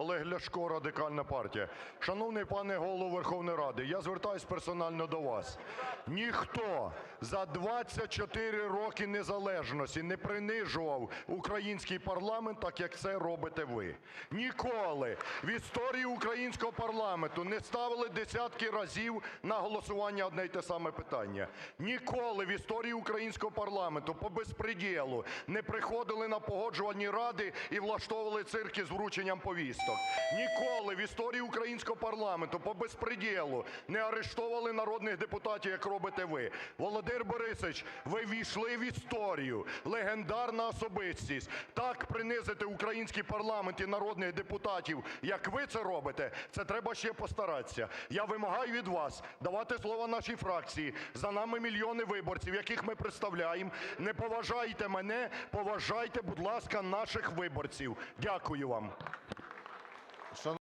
Олег Ляшко, Радикальна партія. Шановний пане Голово Верховної Ради, я звертаюсь персонально до вас. Ніхто за 24 роки незалежності не принижував український парламент так, як це робите ви. Ніколи в історії українського парламенту не ставили десятки разів на голосування одне й те саме питання. Ніколи в історії українського парламенту по безпредєлу не приходили на погоджувальні ради і влаштовували цирки з врученням повісток. Ніколи в історії українського парламенту по безпредєлу не арештовували народних депутатів, як робите ви. Володимир Борисович, ви ввійшли в історію, легендарна особистість. Так принизити український парламент і народних депутатів, як ви це робите, це треба ще постаратися. Я вимагаю від вас давати слово нашій фракції. За нами мільйони виборців, яких ми представляємо. Не поважаєте мене, поважайте, будь ласка, наших виборців. Дякую вам. son